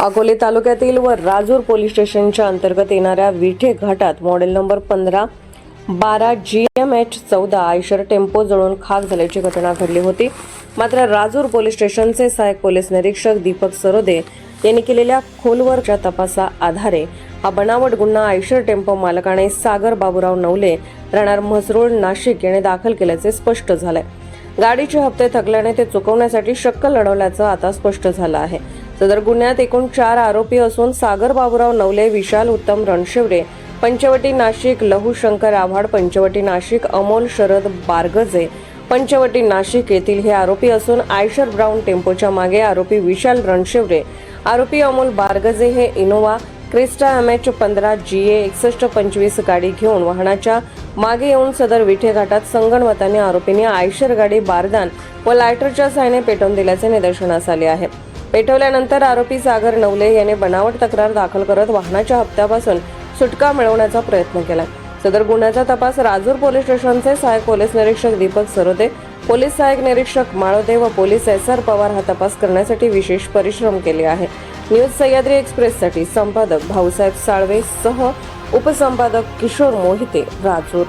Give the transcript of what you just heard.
अकोले तालुक्यातील व राजूर पोलीस स्टेशनच्या अंतर्गत येणाऱ्या विठे घाटात मॉडेल नंबर पंधरा बारा जी एम एच चौदा आयशर टेम्पो जळून खाक झाल्याची घटना घडली होती. मात्र राजूर पोलीस स्टेशनचे सहाय्यक पोलीस निरीक्षक दीपक सरोदे यांनी केलेल्या खोलवरच्या तपासा आधारे हा बनावट गुन्हा आयशर टेम्पो मालकाने सागर बाबूराव नवले राहणार म्हसरोळ नाशिक याने दाखल केल्याचे स्पष्ट झालंय. गाडीचे हप्ते थकल्याने ते चुकवण्यासाठी शक्क लढवल्याचं आता स्पष्ट झालं आहे. सदर गुन्ह्यात एकूण चार आरोपी असून सागर बाबुराव नवले विशाल उत्तम रणशिवरे पंचवटी नाशिक लहू शंकर आव्हाड पंचवटी नाशिक अमोल शरद बारगजे पंचवटी नाशिक येथील हे आरोपी असून आयशर ब्राऊन टेम्पोच्या मागे आरोपी विशाल रणशिवरे आरोपी अमोल बारगजे हे इनोवा क्रिस्टा एम एच पंधरा जी ए एकसष्ट पंचवीस गाडी घेऊन वाहनाच्या मागे येऊन सदर विठे घाटात संगणमताने आरोपींनी आयशर गाडी बारदान व लायटरच्या साहाय्याने पेटवून दिल्याचे निदर्शनास आले आहे. पेटवल्यानंतर आरोपी सागर नवले याने बनावट तक्रार दाखल करत वाहनाच्या हप्त्यापासून सुटका मिळवण्याचा प्रयत्न केला. सदर गुन्ह्याचा तपास राजूर पोलीस स्टेशनचे सहाय्यक पोलीस निरीक्षक दीपक सरोदे पोलीस सहाय्यक निरीक्षक माळोदे व पोलीस एस आर पवार हा तपास करण्यासाठी विशेष परिश्रम केले आहे. न्यूज सह्याद्री एक्सप्रेससाठी संपादक भाऊसाहेब साळवे सह उपसंपादक किशोर मोहिते राजूर.